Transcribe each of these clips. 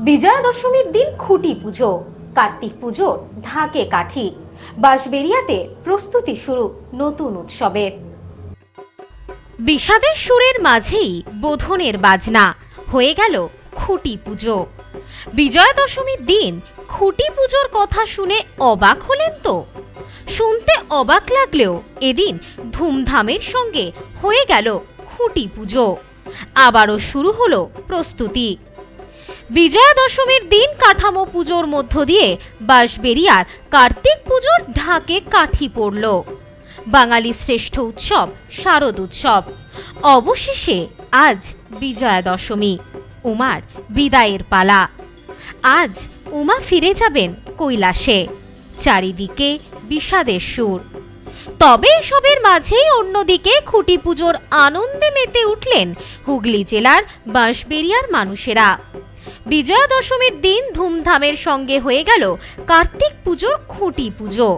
বিজয়া দশমীর দিন খুঁটি পুজো, কার্তিক পুজো, ঢাকে কাঠি। বাঁশবেরিয়াতে প্রস্তুতি শুরু নতুন উৎসবের বিষাদের সুরের মাঝেই বোধনের বাজনা, হয়ে গেল খুঁটি পুজো। বিজয়া দশমীর দিন খুঁটি পুজোর কথা শুনে অবাক হলেন তো? শুনতে অবাক লাগলেও এদিন ধুমধামের সঙ্গে হয়ে গেল খুঁটি পুজো। আবারও শুরু হলো প্রস্তুতি। বিজয়া দশমীর দিন কাঠামো পুজোর মধ্য দিয়ে বাঁশবেরিয়ার কার্তিক পুজোর ঢাকে কাঠি পড়ল। বাঙালি শ্রেষ্ঠ উৎসব, শারদ উৎসব। অবশেষে আজ বিজয়া দশমী উমার বিদায়ের পালা। আজ উমা ফিরে যাবেন কৈলাসে, চারিদিকে বিষাদের সুর। তবে এসবের মাঝেই অন্যদিকে খুঁটি পুজোর আনন্দে মেতে উঠলেন হুগলি জেলার বাঁশবেরিয়ার মানুষেরা। বিজয়া দশমীর দিন ধুমধামের সঙ্গে হয়ে গেল কার্তিক পুজোর খুঁটি পুজো।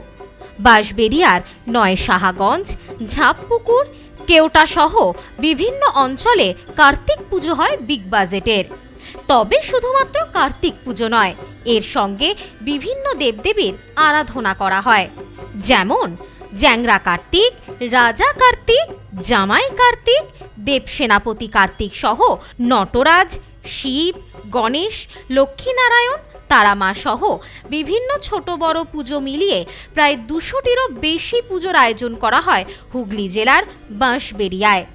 বাঁশবেরিয়ার নয় সাহাগঞ্জ, ঝাঁপপুকুর কেওটা সহ বিভিন্ন অঞ্চলে কার্তিক পুজো হয় বিগ বাজেটের। তবে শুধুমাত্র কার্তিক পুজো নয়, এর সঙ্গে বিভিন্ন দেবদেবীর আরাধনা করা হয়। যেমন জ্যাংরা কার্তিক, রাজা কার্তিক, জামাই কার্তিক, দেবসেনাপতি কার্তিক সহ নটরাজ শিব, গণেশ, লক্ষ্মীনারায়ণ তারামা সহ বিভিন্ন ছোট বড় পুজো মিলিয়ে প্রায় দুশোটিরও বেশি পুজোর আয়োজন করা হয় হুগলি জেলার বাঁশবেরিয়ায়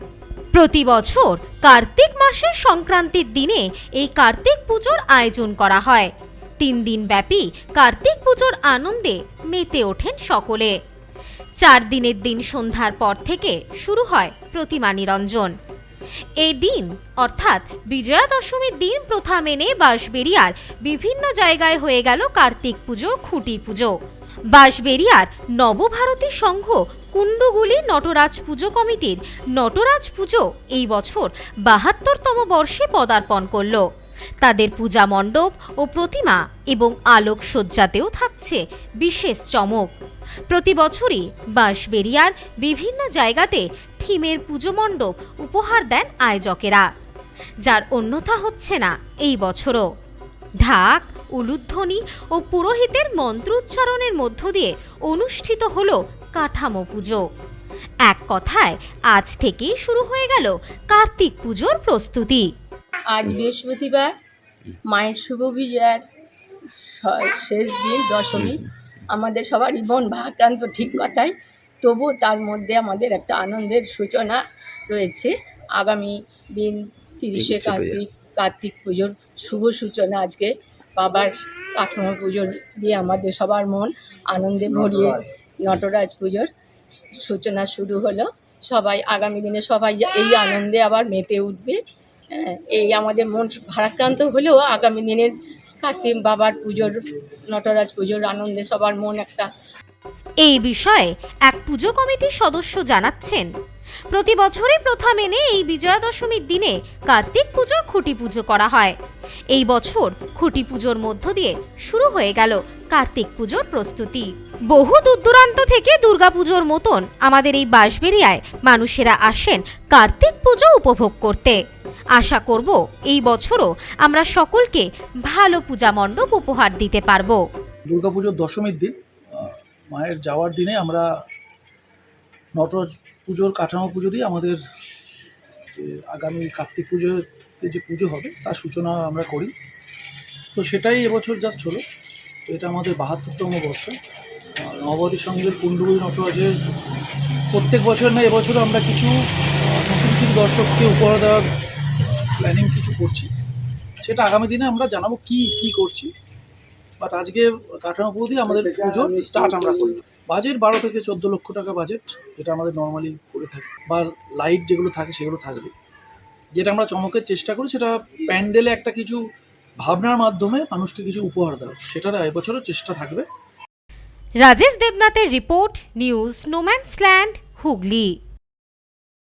প্রতি বছর কার্তিক মাসের সংক্রান্তির দিনে এই কার্তিক পুজোর আয়োজন করা হয়। তিন দিন ব্যাপী কার্তিক পুজোর আনন্দে মেতে ওঠেন সকলে। চার দিনের দিন সন্ধ্যার পর থেকে শুরু হয় প্রতিমা নিরঞ্জন। এই দিন, অর্থাৎ বিজয়া দশমীর দিন প্রথা মেনে বাঁশবেরিয়ার বিভিন্ন জায়গায় হয়ে গেল কার্তিক পুজোর খুঁটি পুজো। বাঁশবেরিয়ার নবভারতী সংঘ কুণ্ডুগুলি নটরাজ পুজো কমিটির নটরাজ পুজো এই বছর বাহাত্তরতম বর্ষে পদার্পণ করল। তাদের পূজা মণ্ডপ ও প্রতিমা এবং আলোকসজ্জাতেও থাকছে বিশেষ চমক। প্রতি বছরই বাঁশবেরিয়ার বিভিন্ন জায়গাতে থিমের পুজো মণ্ডপ উপহার দেন আয়োজকেরা যার অন্যথা হচ্ছে না এই বছরও। ঢাক উলুধ্বনি ও পুরোহিতের মন্ত্রোচ্চারণের মধ্য দিয়ে অনুষ্ঠিত হল কাঠামো পুজো। এক কথায় আজ থেকেই শুরু হয়ে গেল কার্তিক পুজোর প্রস্তুতি। আজ বৃহস্পতিবার মায়ের শুভ বিজয়ার শেষ দিন দশমী। আমাদের সবারই মন ভারাক্রান্ত ঠিক কথাই তবু তার মধ্যে আমাদের একটা আনন্দের সূচনা রয়েছে। আগামী দিন তিরিশে কার্তিক কার্তিক পুজোর শুভ সূচনা আজকে। বাবার কাঠামো পুজোর দিয়ে আমাদের সবার মন আনন্দে ভরিয়ে নটরাজ পুজোর সূচনা শুরু হলো। সবাই আগামী দিনে সবাই এই আনন্দে আবার মেতে উঠবে। হ্যাঁ, এই আমাদের মন ভারাক্রান্ত হলেও আগামী দিনের কার্তিক বাবার পুজোর নটরাজ পুজোর আনন্দে সবার মন একটা এই বিষয়ে এক পুজো কমিটির সদস্য জানাচ্ছেন। প্রতি বছরই প্রথা মেনে এই বিজয়া দশমীর দিনে কার্তিক পুজোর খুঁটি পুজো করা হয়। এই বছর খুঁটি পুজোর মধ্য দিয়ে শুরু হয়ে গেল কার্তিক পুজোর প্রস্তুতি। বহু দূর দূরান্ত থেকে দুর্গাপুজোর মতন আমাদের এই বাঁশবেরিয়ায় মানুষেরা আসেন কার্তিক পুজো উপভোগ করতে। আশা করব এই বছরও আমরা সকলকে ভালো পূজা মণ্ডপ উপহার দিতে পারব। দুর্গাপুজোর দশমীর দিন মায়ের যাওয়ার দিনে আমরা নটরাজ পুজোর কাঠামো পুজো দিয়ে আমাদের যে আগামী কার্তিক পুজোর যে পুজো হবে তার সূচনা আমরা করি। তো সেটাই এবছর জাস্ট হলো। তো এটা আমাদের বাহাত্তরতম বর্ষ। আহ, নববতী সঙ্গের কুণ্ডুগুলি নটরাজের প্রত্যেক বছর না এবছরও আমরা কিছু নতুন কিছু দর্শককে উপহার দেওয়ার প্ল্যানিং কিছু করছি। সেটা আগামী দিনে আমরা জানাব কি কি করছি। বাট আজকে কাঠামো পুরো দিয়ে আমাদের পুজো স্টার্ট আমরা করি। বাজেট বারো থেকে চোদ্দ লক্ষ টাকা বাজেট যেটা আমাদের নর্মালি করে থাকি। বা লাইট যেগুলো থাকে, সেগুলো থাকবে। যেটা আমরা চমকের চেষ্টা করি, সেটা প্যান্ডেলে একটা কিছু ভাবনার মাধ্যমে মানুষকে কিছু উপহার দেওয়া। সেটার এবছরও চেষ্টা থাকবে। Rajesh দেবনাথের report news No Man's Land Hooghly.